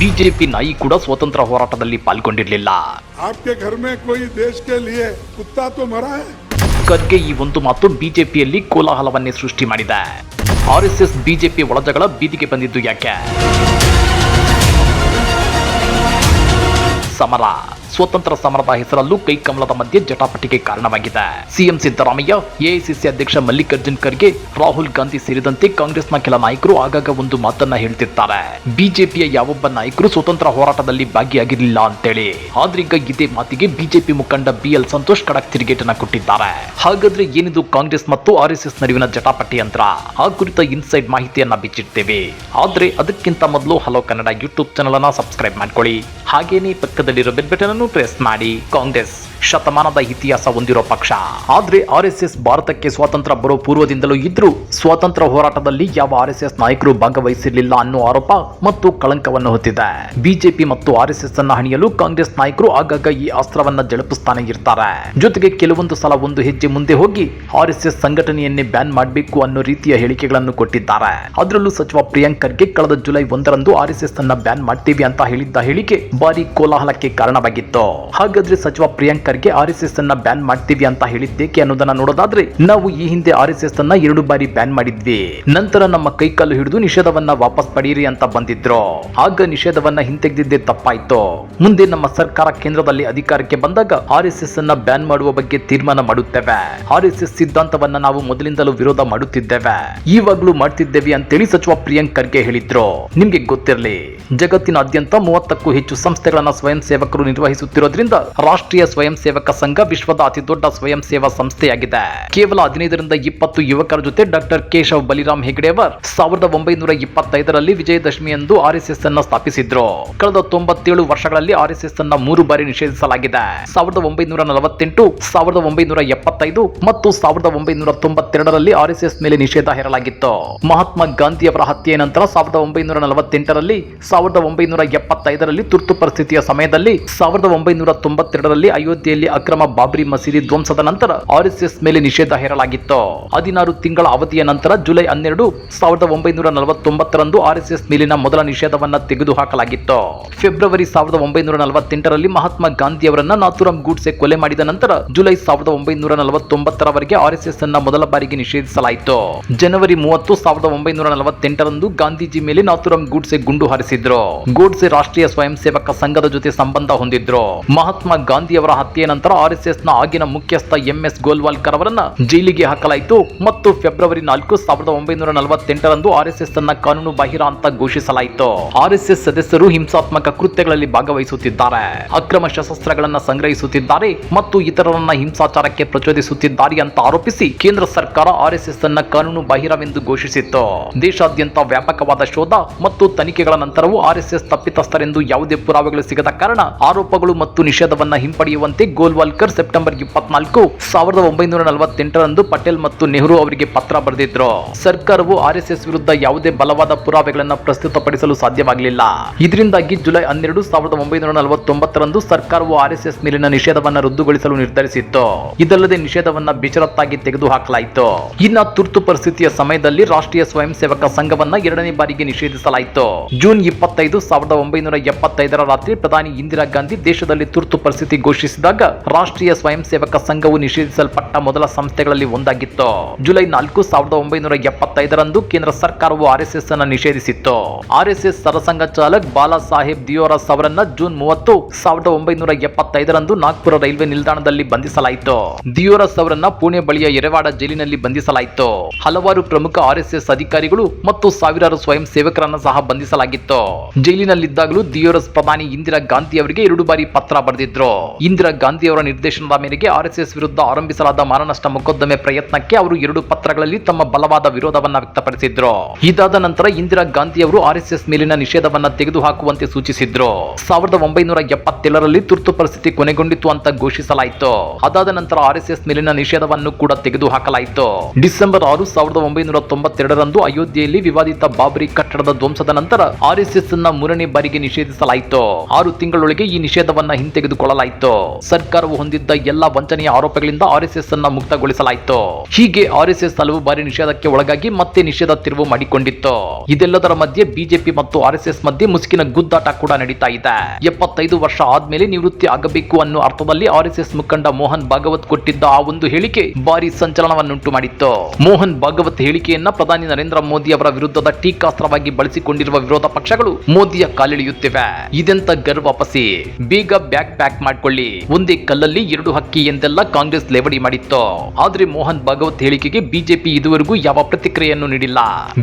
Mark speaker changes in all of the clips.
Speaker 1: BJP ನಾಯಿ ಕೂಡ ಸ್ವತಂತ್ರ ಹೋರಾಟದಲ್ಲಿ ಪಾಲ್ಗೊಂಡಿರಲಿಲ್ಲ. ಖರ್ಗೆ ಈ ಒಂದು ಮಾತು ಬಿಜೆಪಿಯಲ್ಲಿ ಕೋಲಾಹಲವನ್ನೇ ಸೃಷ್ಟಿ ಮಾಡಿದೆ. ಆರ್ ಎಸ್ ಎಸ್ ಬಿಜೆಪಿ ಒಳಜಗಳ ಬೀದಿಗೆ ಬಂದಿದ್ದು ಯಾಕೆ? ಸಮರ. ಸ್ವತಂತ್ರ ಸಮರದ ಹೆಸರಲ್ಲೂ ಕೈ ಕಮಲದ ಮಧ್ಯೆ ಜಟಾಪಟಿಗೆ ಕಾರಣವಾಗಿದೆ. ಸಿಎಂ ಸಿದ್ದರಾಮಯ್ಯ, ಎಐಸಿಸಿ ಅಧ್ಯಕ್ಷ ಮಲ್ಲಿಕಾರ್ಜುನ್ ಖರ್ಗೆ, ರಾಹುಲ್ ಗಾಂಧಿ ಸೇರಿದಂತೆ ಕಾಂಗ್ರೆಸ್ನ ಕೆಲ ನಾಯಕರು ಆಗಾಗ ಒಂದು ಮಾತನ್ನ ಹೇಳ್ತಿರ್ತಾರೆ. ಬಿಜೆಪಿಯ ಯಾವೊಬ್ಬ ನಾಯಕರು ಸ್ವತಂತ್ರ ಹೋರಾಟದಲ್ಲಿ ಭಾಗಿಯಾಗಿರಲಿಲ್ಲ ಅಂತೇಳಿ. ಆದ್ರೀಗ ಇದೇ ಮಾತಿಗೆ ಬಿಜೆಪಿ ಮುಖಂಡ ಬಿಎಲ್ ಸಂತೋಷ್ ಖಡಕ್ ತಿರುಗೇಟನ್ನ ಕೊಟ್ಟಿದ್ದಾರೆ. ಹಾಗಾದ್ರೆ ಏನಿದು ಕಾಂಗ್ರೆಸ್ ಮತ್ತು ಆರ್ಎಸ್ಎಸ್ ನಡುವಿನ ಜಟಾಪಟಿ ಯಂತ್ರ? ಆ ಕುರಿತ ಇನ್ಸೈಡ್ ಮಾಹಿತಿಯನ್ನ ಬಿಚ್ಚಿಡ್ತೇವೆ. ಆದ್ರೆ ಅದಕ್ಕಿಂತ ಮೊದಲು ಹಲೋ ಕನ್ನಡ ಯೂಟ್ಯೂಬ್ ಚಾನಲ್ ಅನ್ನ ಸಬ್ಸ್ಕ್ರೈಬ್ ಮಾಡ್ಕೊಳ್ಳಿ. ಹಾಗೇನೇ ಪಕ್ಕದಲ್ಲಿರೋ ಬೆಲ್ ಬಟನ್ ಅನ್ನು ಪ್ರೆಸ್ ಮಾಡಿ ಕಾಂಗ್ರೆಸ್ ಶತಮಾನದ ಇತಿಹಾಸ ಹೊಂದಿರೋ ಪಕ್ಷ. ಆದ್ರೆ ಆರ್ ಎಸ್ ಎಸ್ ಭಾರತಕ್ಕೆ ಸ್ವಾತಂತ್ರ್ಯ ಬರೋ ಪೂರ್ವದಿಂದಲೂ ಇದ್ರೂ ಸ್ವಾತಂತ್ರ್ಯ ಹೋರಾಟದಲ್ಲಿ ಯಾವ ಆರ್ ಎಸ್ ಎಸ್ ನಾಯಕರು ಭಾಗವಹಿಸಿರಲಿಲ್ಲ ಅನ್ನೋ ಆರೋಪ ಮತ್ತು ಕಳಂಕವನ್ನು ಹೊತ್ತಿದೆ. ಬಿಜೆಪಿ ಮತ್ತು ಆರ್ ಎಸ್ ಎಸ್ ಅನ್ನ ಹಣಿಯಲು ಕಾಂಗ್ರೆಸ್ ನಾಯಕರು ಆಗಾಗ ಈ ಅಸ್ತ್ರವನ್ನ ಜಳಪಿಸ್ತಾನೆ ಇರ್ತಾರೆ. ಜೊತೆಗೆ ಕೆಲವೊಂದು ಸಲ ಒಂದು ಹೆಜ್ಜೆ ಮುಂದೆ ಹೋಗಿ ಆರ್ ಎಸ್ ಎಸ್ ಸಂಘಟನೆಯನ್ನೇ ಬ್ಯಾನ್ ಮಾಡಬೇಕು ಅನ್ನೋ ರೀತಿಯ ಹೇಳಿಕೆಗಳನ್ನು ಕೊಟ್ಟಿದ್ದಾರೆ. ಅದರಲ್ಲೂ ಸಚಿವ ಪ್ರಿಯಾಂಕ್ ಖರ್ಗೆ ಕಳೆದ ಜುಲೈ ಒಂದರಂದು ಆರ್ ಎಸ್ ಎಸ್ ಅನ್ನ ಬ್ಯಾನ್ ಮಾಡ್ತೀವಿ ಅಂತ ಹೇಳಿದ್ದ ಹೇಳಿಕೆ ಭಾರಿ ಕೋಲಾಹಲಕ್ಕೆ ಕಾರಣವಾಗಿತ್ತು. ಹಾಗಾದ್ರೆ ಸಚಿವ ಪ್ರಿಯಾಂಕರ್ಗೆ ಆರ್ ಎಸ್ ಎಸ್ ಅನ್ನ ಬ್ಯಾನ್ ಮಾಡ್ತೀವಿ ಅಂತ ಹೇಳಿದ್ದೇಕೆ ಅನ್ನೋದನ್ನ ನೋಡೋದಾದ್ರೆ ನಾವು ಈ ಹಿಂದೆ ಆರ್ ಎಸ್ ಎಸ್ ಅನ್ನ ಎರಡು ಬಾರಿ ಬ್ಯಾನ್ ಮಾಡಿದ್ವಿ. ನಂತರ ನಮ್ಮ ಕೈಕಾಲು ಹಿಡಿದು ನಿಷೇಧವನ್ನ ವಾಪಸ್ ಪಡೆಯಿರಿ ಅಂತ ಬಂದಿದ್ರು. ಆಗ ನಿಷೇಧವನ್ನ ಹಿಂತೆಗೆದಿದ್ದೇ ತಪ್ಪಾಯ್ತು. ಮುಂದೆ ನಮ್ಮ ಸರ್ಕಾರ ಕೇಂದ್ರದಲ್ಲಿ ಅಧಿಕಾರಕ್ಕೆ ಬಂದಾಗ ಆರ್ ಎಸ್ ಎಸ್ ಅನ್ನ ಬ್ಯಾನ್ ಮಾಡುವ ಬಗ್ಗೆ ತೀರ್ಮಾನ ಮಾಡುತ್ತೇವೆ. ಆರ್ ಎಸ್ ಎಸ್ ಸಿದ್ಧಾಂತವನ್ನ ನಾವು ಮೊದಲಿಂದಲೂ ವಿರೋಧ ಮಾಡುತ್ತಿದ್ದೇವೆ. ಈವಾಗ್ಲೂ ಮಾಡ್ತಿದ್ದೇವೆ ಅಂತೇಳಿ ಸಚಿವ ಪ್ರಿಯಾಂಕ್ ಖರ್ಗೆ ಹೇಳಿದ್ರು. ನಿಮ್ಗೆ ಗೊತ್ತಿರಲಿ, ಜಗತ್ತಿನಾದ್ಯಂತ ಮೂವತ್ತಕ್ಕೂ ಹೆಚ್ಚು ಸಂಸ್ಥೆಗಳನ್ನ ಸ್ವಯಂ ಸೇವಕರು ನಿರ್ವಹಿಸುತ್ತಿರೋದ್ರಿಂದ ರಾಷ್ಟ್ರೀಯ ಸ್ವಯಂ ಸೇವಕ ಸಂಘ ವಿಶ್ವದ ಅತಿ ದೊಡ್ಡ ಸ್ವಯಂ ಸೇವಾ ಸಂಸ್ಥೆಯಾಗಿದೆ. ಕೇವಲ ಹದಿನೈದರಿಂದ ಇಪ್ಪತ್ತು ಯುವಕರ ಜೊತೆ ಡಾಕ್ಟರ್ ಕೇಶವ್ ಬಲಿರಾಮ್ ಹೆಗ್ಡೆಯವರ್ ಸಾವಿರದ ಒಂಬೈನೂರ ಇಪ್ಪತ್ತೈದರಲ್ಲಿ ವಿಜಯದಶಮಿಯಂದು ಆರ್ ಎಸ್ ಎಸ್ ಅನ್ನ ಸ್ಥಾಪಿಸಿದ್ರು. ಕಳೆದ ತೊಂಬತ್ತೇಳು ವರ್ಷಗಳಲ್ಲಿ ಆರ್ಎಸ್ಎಸ್ ಎಸ್ ಎಸ್ ಅನ್ನ ಮೂರು ಬಾರಿ ನಿಷೇಧಿಸಲಾಗಿದೆ. ಸಾವಿರದ ಒಂಬೈನೂರ ನಲವತ್ತೆಂಟು, ಸಾವಿರದ ಒಂಬೈನೂರ ಎಪ್ಪತ್ತೈದು ಮತ್ತು ಸಾವಿರದ ಒಂಬೈನೂರ ತೊಂಬತ್ತೆರಡರಲ್ಲಿ ಆರ್ಎಸ್ಎಸ್ ಎಸ್ ಎಸ್ ಮೇಲೆ ನಿಷೇಧ ಹೇರಲಾಗಿತ್ತು. ಮಹಾತ್ಮ ಗಾಂಧಿ ಅವರ ಹತ್ಯೆಯ ನಂತರ ಸಾವಿರದ ಒಂಬೈನೂರ ನಲವತ್ತೆಂಟರಲ್ಲಿ, ಸಾವಿರದ ಒಂಬೈನೂರ ಎಪ್ಪತ್ತೈದರಲ್ಲಿ ತುರ್ತು ಪರಿಸ್ಥಿತಿಯ ಸಮಯದಲ್ಲಿ, ಸಾವಿರದ ಒಂಬೈನೂರ ತೊಂಬತ್ತೆರಡರಲ್ಲಿ ಅಯೋಧ್ಯೆಯಲ್ಲಿ ಅಕ್ರಮ ಬಾಬ್ರಿ ಮಸೀದಿ ಧ್ವಂಸದ ನಂತರ ಆರ್ ಎಸ್ ಎಸ್ ಮೇಲೆ ನಿಷೇಧ ಹೇರಲಾಗಿತ್ತು. ಹದಿನಾರು ತಿಂಗಳ ಅವಧಿಯ ನಂತರ ಜುಲೈ ಹನ್ನೆರಡು ಸಾವಿರದ ಒಂಬೈನೂರ ನಲವತ್ತೊಂಬತ್ತರಂದು ಆರ್ ಎಸ್ ಎಸ್ ಮೇಲಿನ ಮೊದಲ ನಿಷೇಧವನ್ನ ತೆಗೆದುಹಾಕಲಾಗಿತ್ತು. ಫೆಬ್ರವರಿ ಸಾವಿರದ ಒಂಬೈನೂರ ನಲವತ್ತೆಂಟರಲ್ಲಿ ಮಹಾತ್ಮ ಗಾಂಧಿ ಅವರನ್ನ ನಾಥುರಾಮ್ ಗೂಡ್ಸೆ ಕೊಲೆ ಮಾಡಿದ ನಂತರ ಜುಲೈ ಸಾವಿರದ ಒಂಬೈನೂರ ನಲವತ್ತೊಂಬತ್ತರವರೆಗೆ ಆರ್ ಎಸ್ ಎಸ್ ಅನ್ನ ಮೊದಲ ಬಾರಿಗೆ ನಿಷೇಧಿಸಲಾಯಿತು. ಜನವರಿ ಮೂವತ್ತು ಸಾವಿರದ ಒಂಬೈನೂರ ನಲವತ್ತೆಂಟರಂದು ಗಾಂಧೀಜಿ ಮೇಲೆ ನಾಥುರಾಮ್ ಗೂಡ್ಸೆ ಗುಂಡು ಹಾರಿಸಿದ್ರು. ಗೂಡ್ಸೆ ರಾಷ್ಟ್ರೀಯ ಸ್ವಯಂ ಸೇವಕ ಸಂಘದ ಜೊತೆ ಸಂಬಂಧ ಹೊಂದಿದ್ರು. ಮಹಾತ್ಮ ಗಾಂಧಿಯವರ ಹತ್ಯೆಯ ನಂತರ ಆರ್ ಎಸ್ ಎಸ್ನ ಆಗಿನ ಮುಖ್ಯಸ್ಥ ಎಂ ಎಸ್ ಗೋಲ್ವಾಲ್ಕರ್ ಅವರನ್ನ ಜೈಲಿಗೆ ಹಾಕಲಾಯಿತು. ಮತ್ತು ಫೆಬ್ರವರಿ ನಾಲ್ಕು, ಸಾವಿರದ ಒಂಬೈನೂರ ನಲವತ್ತೆಂಟರಂದು ಆರ್ ಎಸ್ ಎಸ್ ಅನ್ನ ಕಾನೂನು ಬಾಹಿರ ಅಂತ ಘೋಷಿಸಲಾಯಿತು. ಆರ್ ಎಸ್ ಎಸ್ ಸದಸ್ಯರು ಹಿಂಸಾತ್ಮಕ ಕೃತ್ಯಗಳಲ್ಲಿ ಭಾಗವಹಿಸುತ್ತಿದ್ದಾರೆ. ಅಕ್ರಮ ಶಸ್ತ್ರಗಳನ್ನ ಸಂಗ್ರಹಿಸುತ್ತಿದ್ದಾರೆ ಮತ್ತು ಇತರರನ್ನ ಹಿಂಸಾಚಾರಕ್ಕೆ ಪ್ರಚೋದಿಸುತ್ತಿದ್ದಾರೆ ಅಂತ ಆರೋಪಿಸಿ ಕೇಂದ್ರ ಸರ್ಕಾರ ಆರ್ ಎಸ್ ಎಸ್ ಅನ್ನ ಕಾನೂನು ಬಾಹಿರವೆಂದು ಘೋಷಿಸಿತ್ತು. ದೇಶಾದ್ಯಂತ ವ್ಯಾಪಕವಾದ ಶೋಧ ಮತ್ತು ತನಿಖೆಗಳ ನಂತರವೂ ಆರ್ ಎಸ್ ಎಸ್ ತಪ್ಪಿತಸ್ಥರೆಂದು ಯಾವುದೇ ಪುರಾವೆಗಳು ಸಿಗದ ಕಾರಣ ಆರೋಪಗಳು ಮತ್ತು ನಿಷೇಧವನ್ನ ಹಿಂಪಡೆಯುವಂತೆ ಗೋಲ್ವಾಲ್ಕರ್ ಸೆಪ್ಟೆಂಬರ್ ಇಪ್ಪತ್ನಾಲ್ಕು ಸಾವಿರದ ಒಂಬೈನೂರ ನಲವತ್ತೆಂಟರಂದು ಪಟೇಲ್ ಮತ್ತು ನೆಹರು ಅವರಿಗೆ ಪತ್ರ ಬರೆದಿದ್ರು. ಸರ್ಕಾರವು ಆರ್ ಎಸ್ ಎಸ್ ವಿರುದ್ಧ ಯಾವುದೇ ಬಲವಾದ ಪುರಾವೆಗಳನ್ನು ಪ್ರಸ್ತುತಪಡಿಸಲು ಸಾಧ್ಯವಾಗಲಿಲ್ಲ. ಇದರಿಂದಾಗಿ ಜುಲೈ ಹನ್ನೆರಡು ಸಾವಿರದ ಒಂಬೈನೂರ ನಲವತ್ತೊಂಬತ್ತರಂದು ಸರ್ಕಾರವು ಆರ್ ಎಸ್ ಎಸ್ ಮೇಲಿನ ನಿಷೇಧವನ್ನು ರದ್ದುಗೊಳಿಸಲು ನಿರ್ಧರಿಸಿತ್ತು. ಇದಲ್ಲದೆ ನಿಷೇಧವನ್ನ ಬಿಚರತ್ತಾಗಿ ತೆಗೆದುಹಾಕಲಾಯಿತು. ಇನ್ನ ತುರ್ತು ಪರಿಸ್ಥಿತಿಯ ಸಮಯದಲ್ಲಿ ರಾಷ್ಟ್ರೀಯ ಸ್ವಯಂ ಸೇವಕ ಸಂಘವನ್ನ ಎರಡನೇ ಬಾರಿಗೆ ನಿಷೇಧಿಸಲಾಯಿತು. ಜೂನ್ ಇಪ್ಪತ್ತೈದು ಸಾವಿರದ ಒಂಬೈನೂರ ಎಪ್ಪತ್ತೈದರ ರಾತ್ರಿ ಪ್ರಧಾನಿ ಇಂದಿರಾ ಗಾಂಧಿ ದೇಶದಲ್ಲಿ ತುರ್ತು ಪರಿಸ್ಥಿತಿ ಘೋಷಿಸಿದಾಗ ರಾಷ್ಟ್ರೀಯ ಸ್ವಯಂ ಸೇವಕ ಸಂಘವು ನಿಷೇಧಿಸಲ್ಪಟ್ಟ ಮೊದಲ ಸಂಸ್ಥೆಗಳಲ್ಲಿ ಒಂದಾಗಿತ್ತು. ಜುಲೈ ನಾಲ್ಕು, ಸಾವಿರದ ಒಂಬೈನೂರ ಎಪ್ಪತ್ತೈದರಂದು ಕೇಂದ್ರ ಸರ್ಕಾರವು ಆರ್ ಎಸ್ ಎಸ್ ಅನ್ನು ನಿಷೇಧಿಸಿತ್ತು. ಆರ್ಎಸ್ಎಸ್ ಎಸ್ ಎಸ್ ಸರಸಂಘ ಚಾಲಕ್ ಬಾಲಾ ಸಾಹೇಬ್ ದಿಯೋರಸ್ ಅವರನ್ನ ಜೂನ್ ಮೂವತ್ತು, ಸಾವಿರದ ಒಂಬೈನೂರ ಎಪ್ಪತ್ತೈದರಂದು ನಾಗ್ಪುರ ರೈಲ್ವೆ ನಿಲ್ದಾಣದಲ್ಲಿ ಬಂಧಿಸಲಾಯಿತು. ದಿಯೋರಸ್ ಅವರನ್ನ ಪುಣೆ ಬಳಿಯ ಎರೆವಾಡ ಜೈಲಿನಲ್ಲಿ ಬಂಧಿಸಲಾಯಿತು. ಹಲವಾರು ಪ್ರಮುಖ ಆರ್ಎಸ್ಎಸ್ ಎಸ್ ಎಸ್ ಅಧಿಕಾರಿಗಳು ಮತ್ತು ಸಾವಿರಾರು ಸ್ವಯಂ ಸೇವಕರನ್ನ ಸಹ ಬಂಧಿಸಲಾಗಿತ್ತು. ಜೈಲಿನಲ್ಲಿದ್ದಾಗಲೂ ದಿಯೋರಸ್ ಪ್ರಧಾನಿ ಇಂದಿರಾ ಗಾಂಧಿ ಅವರಿಗೆ ಎರಡು ಬಾರಿ ಪತ್ರ ಬರೆದಿದ್ರು. ಇಂದಿರಾ ಗಾಂಧಿ ಅವರ ನಿರ್ದೇಶನದ ಮೇರೆಗೆ ಆರ್ ಎಸ್ ಎಸ್ ವಿರುದ್ಧ ಆರಂಭಿಸಲಾದ ಮಾನನಷ್ಟ ಮೊಕದ್ದಮೆ ಪ್ರಯತ್ನಕ್ಕೆ ಅವರು ಎರಡು ಪತ್ರಗಳಲ್ಲಿ ತಮ್ಮ ಬಲವಾದ ವಿರೋಧವನ್ನ ವ್ಯಕ್ತಪಡಿಸಿದ್ರು. ಇದಾದ ನಂತರ ಇಂದಿರಾ ಗಾಂಧಿ ಅವರು ಆರ್ ಎಸ್ ಎಸ್ ಮೇಲಿನ ನಿಷೇಧವನ್ನ ತೆಗೆದುಹಾಕುವಂತೆ ಸೂಚಿಸಿದ್ರು. ಸಾವಿರದ ಒಂಬೈನೂರ ಎಪ್ಪತ್ತೇಳರಲ್ಲಿ ತುರ್ತು ಪರಿಸ್ಥಿತಿ ಕೊನೆಗೊಂಡಿತು ಅಂತ ಘೋಷಿಸಲಾಯಿತು. ಅದಾದ ನಂತರ ಆರ್ಎಸ್ಎಸ್ ಎಸ್ ಎಸ್ ಮೇಲಿನ ನಿಷೇಧವನ್ನು ಕೂಡ ತೆಗೆದುಹಾಕಲಾಯಿತು. ಡಿಸೆಂಬರ್ ಆರು, ಸಾವಿರದ ಒಂಬೈನೂರ ತೊಂಬತ್ತೆರಡರಂದು ಅಯೋಧ್ಯೆಯಲ್ಲಿ ವಿವಾದಿತ ಬಾಬರಿ ಕಟ್ಟಡದ ಧ್ವಂಸದ ನಂತರ ಆರ್ ಎಸ್ ಎಸ್ ಅನ್ನ ಮೂರನೇ ಬಾರಿಗೆ ನಿಷೇಧಿಸಲಾಯಿತು. ಆರು ತಿಂಗಳೊಳಗೆ ಈ ನಿಷೇಧವನ್ನ ಹಿಂತೆಗೆದುಕೊಳ್ಳಲಾಯಿತು. ಸರ್ಕಾರವು ಹೊಂದಿದ್ದ ಎಲ್ಲ ವಂಚನೆಯ ಆರೋಪಗಳಿಂದ ಆರ್ಎಸ್ಎಸ್ ಅನ್ನ ಮುಕ್ತಗೊಳಿಸಲಾಯಿತು. ಹೀಗೆ ಆರ್ಎಸ್ಎಸ್ ಹಲವು ಬಾರಿ ನಿಷೇಧಕ್ಕೆ ಒಳಗಾಗಿ ಮತ್ತೆ ನಿಷೇಧ ತಿರುವು ಮಾಡಿಕೊಂಡಿತ್ತು. ಇದೆಲ್ಲದರ ಮಧ್ಯೆ ಬಿಜೆಪಿ ಮತ್ತು ಆರ್ಎಸ್ಎಸ್ ಮಧ್ಯೆ ಮುಸುಕಿನ ಗುದ್ದಾಟ ಕೂಡ ನಡೀತಾ ಇದೆ. ಎಪ್ಪತ್ತೈದು ವರ್ಷ ಆದ್ಮೇಲೆ ನಿವೃತ್ತಿ ಆಗಬೇಕು ಅನ್ನೋ ಅರ್ಥದಲ್ಲಿ ಆರ್ಎಸ್ಎಸ್ ಮುಖಂಡ ಮೋಹನ್ ಭಾಗವತ್ ಕೊಟ್ಟಿದ್ದ ಆ ಒಂದು ಹೇಳಿಕೆ ಭಾರಿ ಸಂಚಲನವನ್ನುಂಟು ಮಾಡಿತ್ತು. ಮೋಹನ್ ಭಾಗವತ್ ಹೇಳಿಕೆಯನ್ನ ಪ್ರಧಾನಿ ನರೇಂದ್ರ ಮೋದಿ ಅವರ ವಿರುದ್ಧದ ಟೀಕಾಸ್ತ್ರವಾಗಿ ಬಳಸಿಕೊಂಡಿರುವ ವಿರೋಧ ಪಕ್ಷಗಳು ಮೋದಿಯ ಕಾಲೆಳೆಯುತ್ತಿವೆ. ಇದೆಂತ ಗರ್ವಪಸಿ ಬೇಗ ಬ್ಯಾಗ್ ಪ್ಯಾಕ್ ಮಾಡ್ಕೊಳ್ಳಿ. ಒಂದೇ ಕಲ್ಲಲ್ಲಿ ಎರಡು ಹಕ್ಕಿ ಎಂದೆಲ್ಲ ಕಾಂಗ್ರೆಸ್ ಲೇವಡಿ ಮಾಡಿತ್ತು. ಆದ್ರೆ ಮೋಹನ್ ಭಾಗವತ್ ಹೇಳಿಕೆಗೆ ಬಿಜೆಪಿ ಇದುವರೆಗೂ ಯಾವ ಪ್ರತಿಕ್ರಿಯೆಯನ್ನು ನೀಡಿಲ್ಲ.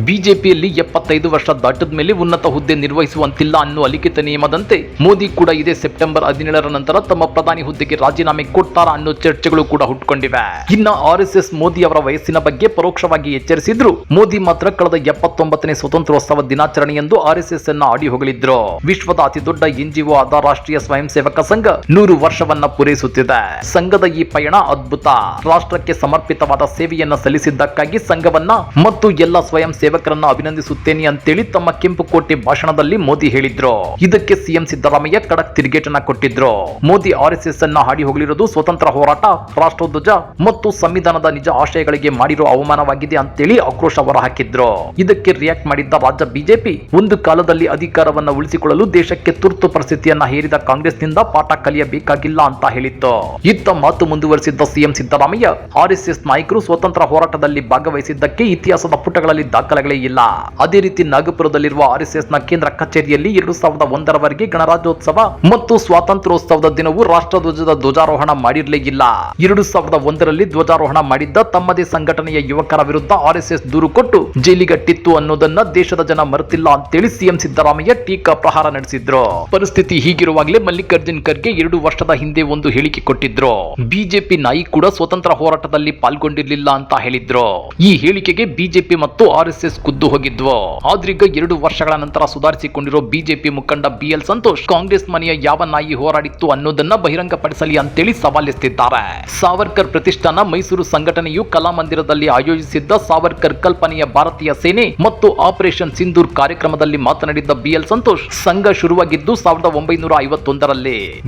Speaker 1: ಬಿಜೆಪಿಯಲ್ಲಿ ಎಪ್ಪತ್ತೈದು ವರ್ಷ ದಾಟದ ಮೇಲೆ ಉನ್ನತ ಹುದ್ದೆ ನಿರ್ವಹಿಸುವಂತಿಲ್ಲ ಅನ್ನೋ ಅಲಿಖಿತ ನಿಯಮದಂತೆ ಮೋದಿ ಕೂಡ ಇದೇ ಸೆಪ್ಟೆಂಬರ್ ಹದಿನೇಳರ ನಂತರ ತಮ್ಮ ಪ್ರಧಾನಿ ಹುದ್ದೆಗೆ ರಾಜೀನಾಮೆ ಕೊಡ್ತಾರಾ ಅನ್ನೋ ಚರ್ಚೆಗಳು ಕೂಡ ಹುಟ್ಕೊಂಡಿವೆ. ಇನ್ನ ಆರ್ ಎಸ್ ಎಸ್ ಮೋದಿ ಅವರ ವಯಸ್ಸಿನ ಬಗ್ಗೆ ಪರೋಕ್ಷವಾಗಿ ಎಚ್ಚರಿಸಿದ್ರು. ಮೋದಿ ಮಾತ್ರ ಕಳೆದ ಎಪ್ಪತ್ತೊಂಬತ್ತನೇ ಸ್ವತಂತ್ರೋತ್ಸವ ದಿನಾಚರಣೆಯಂದು ಆರ್ ಎಸ್ ಎಸ್ ಅನ್ನ ಆಡಿ ಹೋಗಲಿದ್ರು ವಿಶ್ವದ ಅತಿ ದೊಡ್ಡ ಎನ್ಜಿಒ ಆದ ರಾಷ್ಟ್ರೀಯ ಸ್ವಯಂ ಸೇವಕ ಸಂಘ ನೂರು ವರ್ಷವನ್ನ ಪೂರೈಸುತ್ತಿದೆ. ಸಂಘದ ಈ ಪಯಣ ಅದ್ಭುತ. ರಾಷ್ಟ್ರಕ್ಕೆ ಸಮರ್ಪಿತವಾದ ಸೇವೆಯನ್ನ ಸಲ್ಲಿಸಿದ್ದಕ್ಕಾಗಿ ಸಂಘವನ್ನ ಮತ್ತು ಎಲ್ಲ ಸ್ವಯಂ ಸೇವಕರನ್ನ ಅಭಿನಂದಿಸುತ್ತೇನೆ ಅಂತೇಳಿ ತಮ್ಮ ಕೆಂಪು ಕೋಟೆ ಭಾಷಣದಲ್ಲಿ ಮೋದಿ ಹೇಳಿದ್ರು. ಇದಕ್ಕೆ ಸಿಎಂ ಸಿದ್ದರಾಮಯ್ಯ ಖಡಕ್ ತಿರುಗೇಟನ್ನ ಕೊಟ್ಟಿದ್ರು. ಮೋದಿ ಆರ್ಎಸ್ಎಸ್ ಎಸ್ ಎಸ್ ಅನ್ನ ಹಾಡಿ ಹೋಗಲಿರೋದು ಸ್ವತಂತ್ರ ಹೋರಾಟ ರಾಷ್ಟ್ರಧ್ವಜ ಮತ್ತು ಸಂವಿಧಾನದ ನಿಜ ಆಶಯಗಳಿಗೆ ಮಾಡಿರೋ ಅವಮಾನವಾಗಿದೆ ಅಂತೇಳಿ ಆಕ್ರೋಶ ಹೊರಹಾಕಿದ್ರು. ಇದಕ್ಕೆ ರಿಯಾಕ್ಟ್ ಮಾಡಿದ್ದ ರಾಜ್ಯ ಬಿಜೆಪಿ ಒಂದು ಕಾಲದಲ್ಲಿ ಅಧಿಕಾರವನ್ನ ಉಳಿಸಿಕೊಳ್ಳಲು ದೇಶಕ್ಕೆ ತುರ್ತು ಪರಿಸ್ಥಿತಿಯನ್ನ ಹೇರಿದ ಕಾಂಗ್ರೆಸ್ನಿಂದ ಪಾಠ ಕಲಿಯಬೇಕಾಗಿಲ್ಲ ಅಂತ ಹೇಳಿತ್ತು. ಇತ್ತ ಮಾತು ಮುಂದುವರಿಸಿದ್ದ ಸಿಎಂ ಸಿದ್ದರಾಮಯ್ಯ ಆರ್ಎಸ್ಎಸ್ ನಾಯಕರು ಸ್ವತಂತ್ರ ಹೋರಾಟದಲ್ಲಿ ಭಾಗವಹಿಸಿದ್ದಕ್ಕೆ ಇತಿಹಾಸದ ಪುಟಗಳಲ್ಲಿ ದಾಖಲೆಗಳೇ ಇಲ್ಲ. ಅದೇ ರೀತಿ ನಾಗಪುರದಲ್ಲಿರುವ ಆರ್ಎಸ್ಎಸ್ನ ಕೇಂದ್ರ ಕಚೇರಿಯಲ್ಲಿ ಎರಡು ಸಾವಿರದ ಒಂದರವರೆಗೆ ಗಣರಾಜ್ಯೋತ್ಸವ ಮತ್ತು ಸ್ವಾತಂತ್ರ್ಯೋತ್ಸವದ ದಿನವೂ ರಾಷ್ಟ್ರಧ್ವಜದ ಧ್ವಜಾರೋಹಣ ಮಾಡಿರಲೇ ಇಲ್ಲ. ಎರಡು ಸಾವಿರದ ಒಂದರಲ್ಲಿ ಧ್ವಜಾರೋಹಣ ಮಾಡಿದ್ದ ತಮ್ಮದೇ ಸಂಘಟನೆಯ ಯುವಕರ ವಿರುದ್ಧ ಆರ್ಎಸ್ಎಸ್ ದೂರು ಕೊಟ್ಟು ಜೈಲಿಗಟ್ಟಿತ್ತು ಅನ್ನೋದನ್ನ ದೇಶದ ಜನ ಮರೆತಿಲ್ಲ ಅಂತೇಳಿ ಸಿಎಂ ಸಿದ್ದರಾಮಯ್ಯ ಟೀಕಾ ಪ್ರಹಾರ ನಡೆಸಿದ್ರು. ಪರಿಸ್ಥಿತಿ ಹೀಗಿರುವಾಗಲೇ ಮಲ್ಲಿಕಾರ್ಜುನ್ ಖರ್ಗೆ ಎರಡು ವರ್ಷದ ಹಿಂದೆ ಒಂದು ಹೇಳಿಕೆ ಕೊಟ್ಟಿದ್ರು. ಬಿಜೆಪಿ ನಾಯಿ ಕೂಡ ಸ್ವತಂತ್ರ ಹೋರಾಟದಲ್ಲಿ ಪಾಲ್ಗೊಂಡಿರ್ಲಿಲ್ಲ ಅಂತ ಹೇಳಿದ್ರು. ಈ ಹೇಳಿಕೆಗೆ ಬಿಜೆಪಿ ಮತ್ತು ಆರ್ಎಸ್ಎಸ್ ಕುದ್ದು ಹೋಗಿದ್ವು. ಆದ್ರೀಗ ಎರಡು ವರ್ಷಗಳ ನಂತರ ಸುಧಾರಿಸಿಕೊಂಡಿರೋ ಬಿಜೆಪಿ ಮುಖಂಡ ಬಿಎಲ್ ಸಂತೋಷ್ ಕಾಂಗ್ರೆಸ್ ಮನೆಯ ಯಾವ ನಾಯಿ ಹೋರಾಡಿತ್ತು ಅನ್ನೋದನ್ನ ಬಹಿರಂಗಪಡಿಸಲಿ ಅಂತೇಳಿ ಸವಾಲೆತ್ತಿದ್ದಾರೆ ಸಾವರ್ಕರ್ ಪ್ರತಿಷ್ಠಾನ ಮೈಸೂರು ಸಂಘಟನೆಯು ಕಲಾಮಂದಿರದಲ್ಲಿ ಆಯೋಜಿಸಿದ್ದ ಸಾವರ್ಕರ್ ಕಲ್ಪನೆಯ ಭಾರತೀಯ ಸೇನೆ ಮತ್ತು ಆಪರೇಷನ್ ಸಿಂಧೂರ್ ಕಾರ್ಯಕ್ರಮದಲ್ಲಿ ಮಾತನಾಡಿದ್ದ ಬಿಎಲ್ ಸಂತೋಷ್, ಸಂಘ ಶುರುವಾಗಿದ್ದು ಸಾವಿರದ ಒಂಬೈನೂರ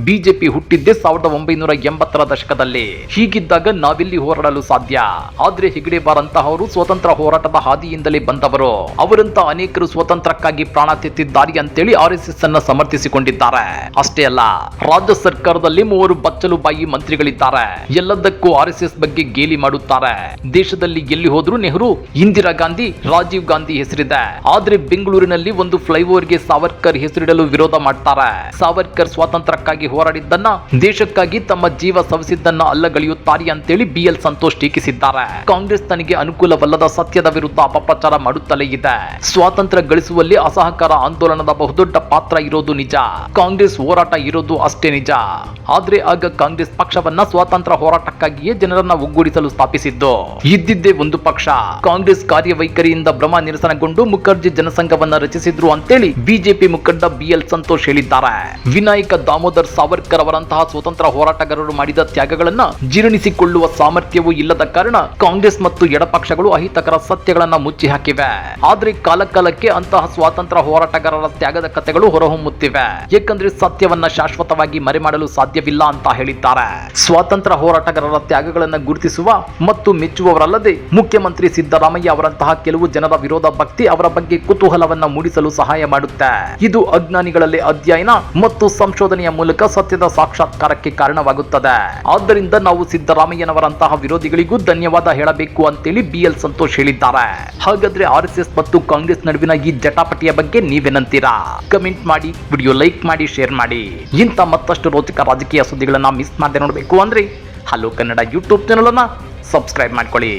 Speaker 1: ಬಿಜೆಪಿ ಹುಟ್ಟಿದ್ದೇ ಸಾವಿರದ ಒಂಬೈನೂರ ಎಂಬತ್ತರ ದಶಕದಲ್ಲಿ. ಹೀಗಿದ್ದಾಗ ನಾವೆಲ್ಲಿ ಹೋರಾಡಲು ಸಾಧ್ಯ. ಆದ್ರೆ ಹೆಗಡೆ ಬಾರಂತಹವರು ಸ್ವತಂತ್ರ ಹೋರಾಟದ ಹಾದಿಯಿಂದಲೇ ಬಂದವರು. ಅವರಂತ ಅನೇಕರು ಸ್ವತಂತ್ರಕ್ಕಾಗಿ ಪ್ರಾಣ ತೆತ್ತಿದ್ದಾರೆ ಅಂತೇಳಿ ಆರ್ ಎಸ್ ಎಸ್ ಅನ್ನ ಸಮರ್ಥಿಸಿಕೊಂಡಿದ್ದಾರೆ. ಅಷ್ಟೇ ಅಲ್ಲ, ರಾಜ್ಯ ಸರ್ಕಾರದಲ್ಲಿ ಮೂವರು ಬಚ್ಚಲು ಬಾಯಿ ಮಂತ್ರಿಗಳಿದ್ದಾರೆ. ಎಲ್ಲದಕ್ಕೂ ಆರ್ ಬಗ್ಗೆ ಗೇಲಿ ಮಾಡುತ್ತಾರೆ. ದೇಶದಲ್ಲಿ ಎಲ್ಲಿ ಹೋದ್ರೂ ನೆಹರು, ಇಂದಿರಾ ಗಾಂಧಿ, ರಾಜೀವ್ ಗಾಂಧಿ ಹೆಸರಿದೆ. ಆದ್ರೆ ಬೆಂಗಳೂರಿನಲ್ಲಿ ಒಂದು ಫ್ಲೈಓವರ್ಗೆ ಸಾವರ್ಕರ್ ಹೆಸರಿಡಲು ವಿರೋಧ ಮಾಡ್ತಾರೆ. ಸಾವರ್ಕರ್ ಸ್ವಾತಂತ್ರ್ಯಕ್ಕಾಗಿ ಹೋರಾಡಿದ್ದನ್ನ, ದೇಶಕ್ಕಾಗಿ ತಮ್ಮ ಜೀವ ಸವಿಸಿದ್ದನ್ನ ಅಲ್ಲಗಳೆಯುತ್ತಾರೆ ಅಂತೇಳಿ ಬಿಎಲ್ ಸಂತೋಷ್ ಟೀಕಿಸಿದ್ದಾರೆ. ಕಾಂಗ್ರೆಸ್ ತನಗೆ ಅನುಕೂಲವಲ್ಲದ ಸತ್ಯದ ವಿರುದ್ಧ ಅಪಪ್ರಚಾರ ಮಾಡುತ್ತಲೇ ಇದೆ. ಸ್ವಾತಂತ್ರ್ಯ ಗಳಿಸುವಲ್ಲಿ ಅಸಹಕಾರ ಆಂದೋಲನದ ಬಹುದೊಡ್ಡ ಪಾತ್ರ ಇರೋದು ನಿಜ. ಕಾಂಗ್ರೆಸ್ ಹೋರಾಟ ಇರೋದು ಅಷ್ಟೇ ನಿಜ. ಆದ್ರೆ ಆಗ ಕಾಂಗ್ರೆಸ್ ಪಕ್ಷವನ್ನ ಸ್ವಾತಂತ್ರ್ಯ ಹೋರಾಟಕ್ಕಾಗಿಯೇ ಜನರನ್ನ ಒಗ್ಗೂಡಿಸಲು ಸ್ಥಾಪಿಸಿದ್ದು. ಇದ್ದಿದ್ದೇ ಒಂದು ಪಕ್ಷ. ಕಾಂಗ್ರೆಸ್ ಕಾರ್ಯವೈಖರಿಯಿಂದ ಭ್ರಮ ನಿರಸನಗೊಂಡು ಮುಖರ್ಜಿ ಜನಸಂಘವನ್ನ ರಚಿಸಿದ್ರು ಅಂತೇಳಿ ಬಿಜೆಪಿ ಮುಖಂಡ ಬಿಎಲ್ ಸಂತೋಷ್ ಹೇಳಿದ್ದಾರೆ. ವಿನಾಯಕ ದಾಮೋದರ್ ಸಾವರ್ಕರ್ ಅವರಂತಹ ಸ್ವತಂತ್ರ ಹೋರಾಟಗಾರರು ಮಾಡಿದ ತ್ಯಾಗಗಳನ್ನ ಜೀರ್ಣಿಸಿಕೊಳ್ಳುವ ಸಾಮರ್ಥ್ಯವೂ ಇಲ್ಲದ ಕಾರಣ ಕಾಂಗ್ರೆಸ್ ಮತ್ತು ಎಡಪಕ್ಷಗಳು ಅಹಿತಕರ ಸತ್ಯಗಳನ್ನ ಮುಚ್ಚಿ ಹಾಕಿವೆ ಆದ್ರೆ ಕಾಲಕಾಲಕ್ಕೆ ಅಂತಹ ಸ್ವಾತಂತ್ರ್ಯ ಹೋರಾಟಗಾರರ ತ್ಯಾಗದ ಕಥೆಗಳು ಹೊರಹೊಮ್ಮುತ್ತಿವೆ. ಏಕೆಂದ್ರೆ ಸತ್ಯವನ್ನ ಶಾಶ್ವತವಾಗಿ ಮರೆಮಾಡಲು ಸಾಧ್ಯವಿಲ್ಲ ಅಂತ ಹೇಳಿದ್ದಾರೆ. ಸ್ವಾತಂತ್ರ್ಯ ಹೋರಾಟಗಾರರ ತ್ಯಾಗಗಳನ್ನ ಗುರುತಿಸುವ ಮತ್ತು ಮೆಚ್ಚುವವರಲ್ಲದೆ ಮುಖ್ಯಮಂತ್ರಿ ಸಿದ್ದರಾಮಯ್ಯ ಅವರಂತಹ ಕೆಲವು ಜನರ ವಿರೋಧ ಭಕ್ತಿ ಅವರ ಬಗ್ಗೆ ಕುತೂಹಲವನ್ನ ಮೂಡಿಸಲು ಸಹಾಯ ಮಾಡುತ್ತೆ. ಇದು ಅಜ್ಞಾನಿಗಳಲ್ಲಿ ಅಧ್ಯಯನ ಮತ್ತು ಸಂಶೋಧನೆಯ ಮೂಲಕ ಸತ್ಯದ ಸಾಕ್ಷಾತ್ಕಾರಕ್ಕೆ ಕಾರಣವಾಗುತ್ತದೆ. ಆದ್ದರಿಂದ ನಾವು ಸಿದ್ದರಾಮಯ್ಯನವರಂತಹ ವಿರೋಧಿಗಳಿಗೂ ಧನ್ಯವಾದ ಹೇಳಬೇಕು ಅಂತೇಳಿ ಬಿಎಲ್ ಸಂತೋಷ್ ಹೇಳಿದ್ದಾರೆ. ಹಾಗಾದ್ರೆ ಆರ್ ಎಸ್ ಎಸ್ ಮತ್ತು ಕಾಂಗ್ರೆಸ್ ನಡುವಿನ ಈ ಜಟಾಪಟಿಯ ಬಗ್ಗೆ ನೀವೇನಂತೀರಾ? ಕಮೆಂಟ್ ಮಾಡಿ, ವಿಡಿಯೋ ಲೈಕ್ ಮಾಡಿ, ಶೇರ್ ಮಾಡಿ. ಇಂಥ ಮತ್ತಷ್ಟು ರೋಚಕ ರಾಜಕೀಯ ಸುದ್ದಿಗಳನ್ನ ಮಿಸ್ ಮಾಡದೆ ನೋಡಬೇಕು ಅಂದ್ರೆ ಹಲೋ ಕನ್ನಡ ಯೂಟ್ಯೂಬ್ ಚಾನಲ್ ಅನ್ನ ಸಬ್ಸ್ಕ್ರೈಬ್ ಮಾಡ್ಕೊಳ್ಳಿ.